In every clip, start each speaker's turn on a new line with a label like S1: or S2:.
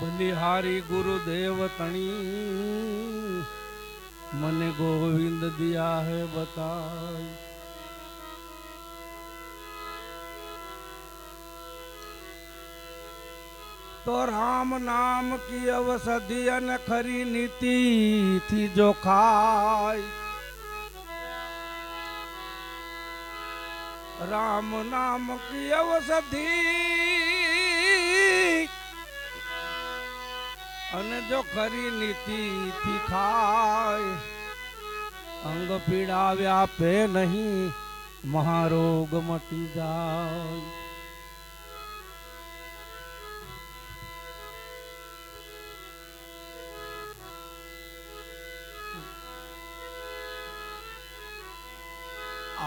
S1: બલિહારી ગુરુદેવ તણી, મને ગોવિંદ દિયા હે બતાય. તો રામ નામ કી અવસધિ અને ખરી નીતિ થી જો ખાય. રામ નામ કી અવસધિ અને જો ખરી નીતિ થી ખાય, અંગ પીડાવ્યા પે નહીં, મહારોગ મટી જાય.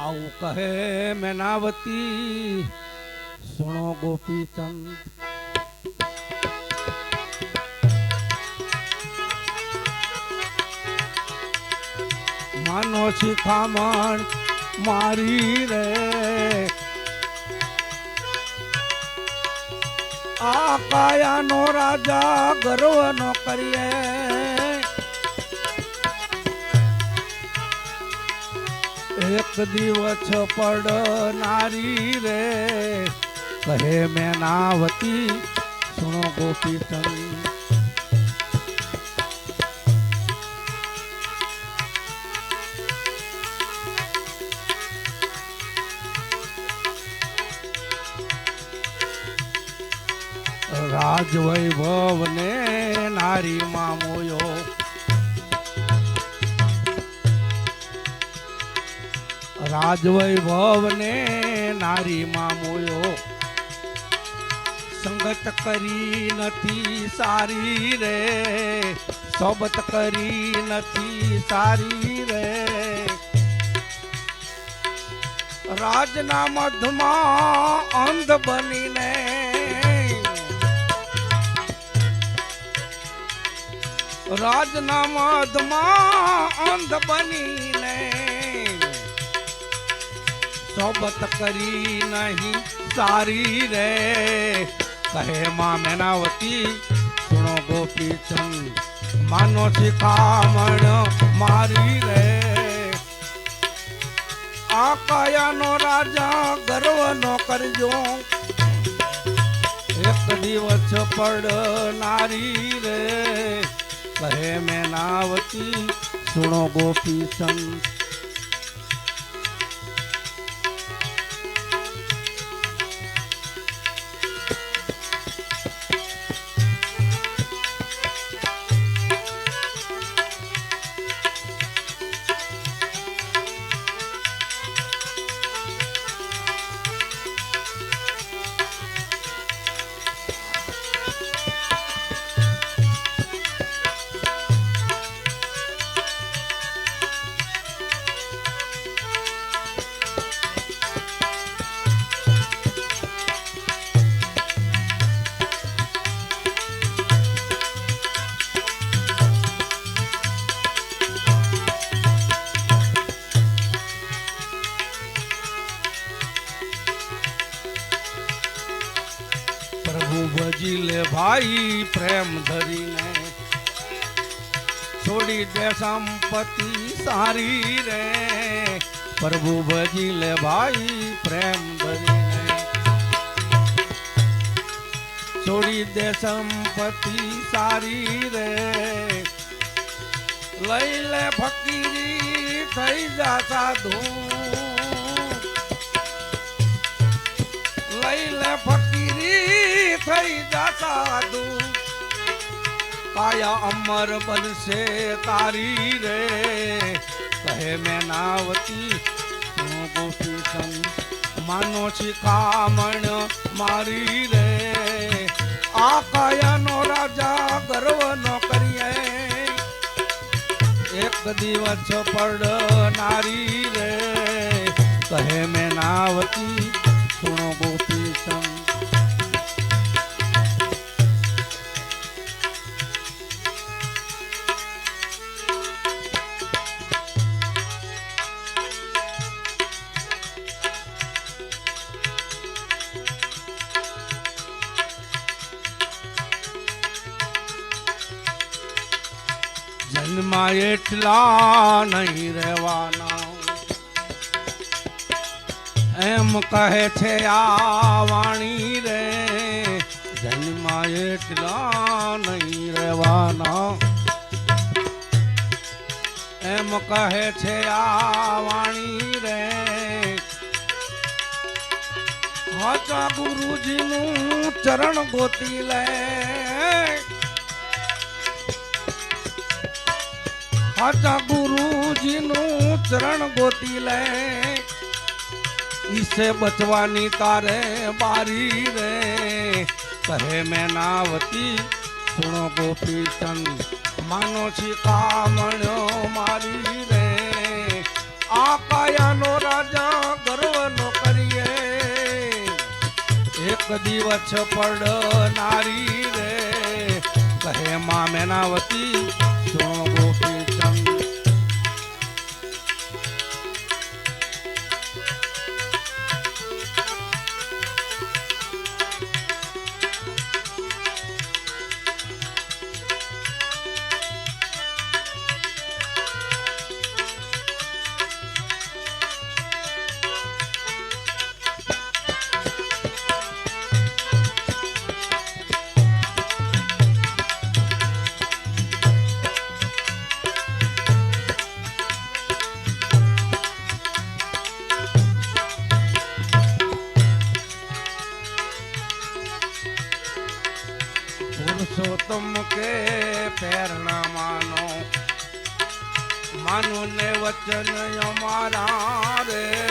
S1: આવું કહે મેનાવતી. સુણો ગોપીચંદ માનો શિખામણ મારી રે. આ કાયાનો રાજા ગર્વ નો કરીએ. એક દિવસ પડનારી રે. કહે મેનાવતી સુણો ગોપીચંદ રાજ વૈભવ ને નારી માં મોયો. રાજ વૈભવ ને નારી માં મોયો. સંગત કરી નથી સારી રે. સોબત કરી નથી સારી રે. રાજના મધમાં અંધ બનીને રાજના મધમાં અંધ બનીને સોબત કરી નહીં સારી રે કહે માં મેનાવતી સુણો ગોપીચંદ માનો શિખામણ મારી રે આ કાયાનો રાજા ગર્વ નો કરજો એક દિવસ પડનારી રે કહે મેનાવતી સુણો ગોપી સંત ભજી લે ભાઈ પ્રેમ ધરીને. છોડી દે સંપત્તિ સારી રે. પ્રભુ ભજી લે ભાઈ પ્રેમ ધરીને. છોડી દે સંપત્તિ સારી રે. લઈ લે ફકીરી, થઈ જા સાધુ. લઈ લે ફકીરી થઈ સાધુ. કાયા અમર બનશે તારી રે. કહે મેનાવતી હું માનો શિખામણ મારી રે. આ કાયાનો રાજા ગર્વ ન કરીએ. એક દિવસ પડનારી રે. કહે મેનાવતી જન્મા એટલા નહીં રહેવાના. એમ કહે છે, આ વાણી રે, જન્મમાં એટલા નહીં રહેવાના. એમ કહે છે, આ વાણી રે, હાચા ગુરુજીનું ચરણ ગોતી લે. હાચા ગુરુજીનું ચરણ ગોતી લે. ઈસે બચવાની તારે બારી રે. કહે મેં નાવતી સુણો ગોપી ચંદ, માનો છી કામણ્યો મારી રે. આ કાયાનો રાજા ગર્વ નો કરીએ. એક દિવસ પડનારી રે. કહે મા મેનાવતી પ્રેરણા માનો? ને વચન અમારા રે.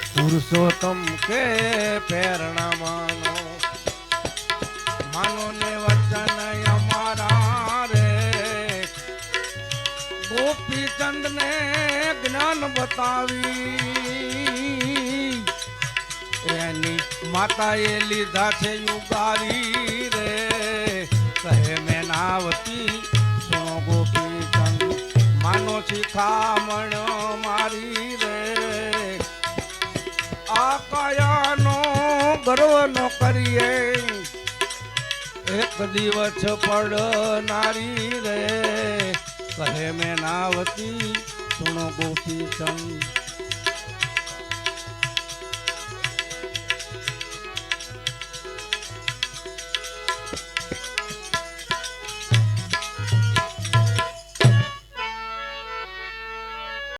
S1: પુરુષોત્તમ કે પ્રેરણા માનો? માનો ને વચન અમારા રે. ગોપીચંદ ને જ્ઞાન બતાવી. એની માતાએ લીધા છે યુગારી રે. કહે મેં નાવતી ગોપી ચંદ માનો શિખામણ મારી રે. આ કયાનો ગર્વ નો કરીએ. એક દિવસ પડનારી રે. કહે મેં નાવતી સુણો ગોપી ચંદ